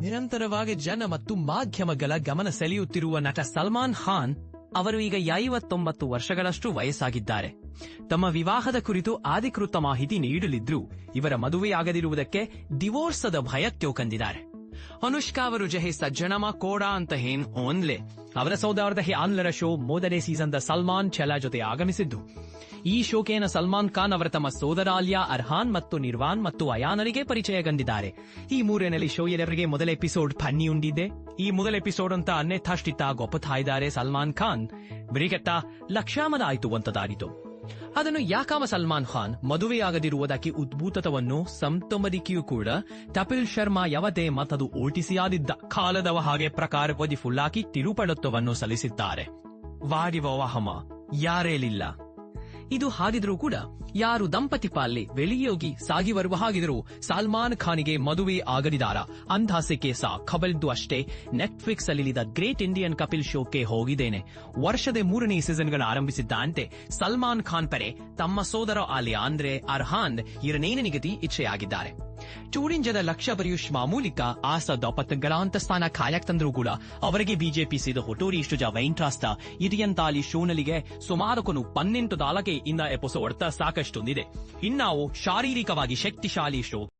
ನಿರಂತರವಾಗಿ ಜನ ಮತ್ತು ಮಾಧ್ಯಮಗಳ ಗಮನ ಸೆಳೆಯುತ್ತಿರುವ ನಟ ಸಲ್ಮಾನ್ ಖಾನ್ ಅವರು ಈಗ ಐವತ್ತೊಂಬತ್ತು ವರ್ಷಗಳಷ್ಟು ವಯಸ್ಸಾಗಿದ್ದಾರೆ. ತಮ್ಮ ವಿವಾಹದ ಕುರಿತು ಅಧಿಕೃತ ಮಾಹಿತಿ ನೀಡಲಿದ್ರು ಇವರ ಮದುವೆಯಾಗದಿರುವುದಕ್ಕೆ ಡಿವೋರ್ಸದ ಭಯಕ್ಕೆ ಕಂದಿದ್ದಾರೆ. ಅನುಷ್ಕಾ ಅವರು ಜಹೆ ಸಜ್ಜನಮ ಕೋಡಾ ಅಂತ ಹೇನ್ ಓನ್ಲೆ ಅವರ ಸೌದಾರ್ದ ಹಿ ಆನ್ಲರ ಶೋ ಮೊದಲನೇ ದ ಸಲ್ಮಾನ್ ಛಲ ಜೊತೆ ಆಗಮಿಸಿದ್ದು. ಈ ಶೋಕೇನ ಸಲ್ಮಾನ್ ಖಾನ್ ಅವರ ತಮ್ಮ ಸೋದರ ಆಲಿಯಾ, ಅರ್ಹಾನ್ ಮತ್ತು ನಿರ್ವಾನ್ ಮತ್ತು ಅಯಾನರಿಗೆ ಪರಿಚಯಗೊಂಡಿದ್ದಾರೆ ಈ ಮೂರನೇಲಿ ಶೋ ಎಲ್ಲರಿಗೆ ಮೊದಲ ಎಪಿಸೋಡ್ ಫನ್ನಿ ಉಂಡಿದೆ. ಈ ಮೊದಲ ಎಪಿಸೋಡ್ ಅಂತ ಅನ್ನೆಥಾಷ್ಟಿತ ಇದ್ದಾರೆ ಸಲ್ಮಾನ್ ಖಾನ್. ಬ್ರಿಗೆಟ್ಟ ಲಕ್ಷಾಮದ ಆಯಿತು ಅಂತದಾರಿತು ಅದನ್ನು ಯಾಕಾಮ ಸಲ್ಮಾನ್ ಖಾನ್ ಮದುವೆಯಾಗದಿರುವುದಕ್ಕೆ ಉದ್ಭೂತವನ್ನು ಸಂತಮದಿಕೆಯೂ ಕೂಡ ಕಪಿಲ್ ಶರ್ಮಾ ಯವತೆ ಮತ್ತದು ಓಟಿಸಿಯಾದಿದ್ದ ಕಾಲದವ ಹಾಗೆ ಪ್ರಕಾರ ಪದಿ ಫುಲ್ಲಾಕಿ ತಿರುಪಡತ್ವವನ್ನು ಸಲ್ಲಿಸಿದ್ದಾರೆ. ವಾಡಿವವಾಹಮ ಯಾರೇಲಿಲ್ಲ ಇದು ಹಾಗಿದ್ರೂ ಕೂಡ ಯಾರು ದಂಪತಿ ಪಾಲ್ಲೆ ವೆಳಿಯೋಗಿ ಸಾಗಿ ಬರುವ ಹಾಗಿದ್ರು ಸಲ್ಮಾನ್ ಖಾನಿಗೆ ಮದುವೆ ಆಗದಿದಾರ. ಅಂದಾಸೆಗೆ ಸಾ ಖಬಲ್ದು ಅಷ್ಟೇ. ನೆಟ್ಫ್ಲಿಕ್ಸ್ ಅಲ್ಲಿದ ಗ್ರೇಟ್ ಇಂಡಿಯನ್ ಕಪಿಲ್ ಶೋಕ್ಕೆ ಹೋಗಿದ್ದೇನೆ. ವರ್ಷದ ಮೂರನೇ ಸೀಸನ್ಗಳ ಆರಂಭಿಸಿದ್ದಂತೆ ಸಲ್ಮಾನ್ ಖಾನ್ ಪರೆ ತಮ್ಮ ಸೋದರ ಆಲಿಯಾ ಅಂದ್ರೆ ಅರ್ಹಾನ್ ಎರಡನೇ ನಿಗದಿ ಇಚ್ಛೆಯಾಗಿದ್ದಾರೆ ಜನ ಲಕ್ಷ ಬರೆಯುಷ್ ಮಾಮೂಲಿಕ ಆಸ ದೊಪತ್ತಗಳ ಅಂತಸ್ಥಾನ ಕಾಯಕ್ ತಂದ್ರೂ ಕೂಡ ಅವರಿಗೆ ಬಿಜೆಪಿ ಸಿದ ಹೊಟೋರಿ ಇಷ್ಟು ಜ ವೈಂಟ್ರಾಸ್ತ ಇದಿಯಂತಾಲಿ ಶೋನಲಿಗೆ ಸುಮಾರು ಕೊನು ಪನ್ನೆಂಟು ದಾಲಕೆ ಇನ್ನ ಎಪಿಸೋಡ್ ಸಾಕಷ್ಟೊಂದಿದೆ. ಇನ್ನಾವು ಶಾರೀರಿಕವಾಗಿ ಶಕ್ತಿಶಾಲಿ ಶೋ.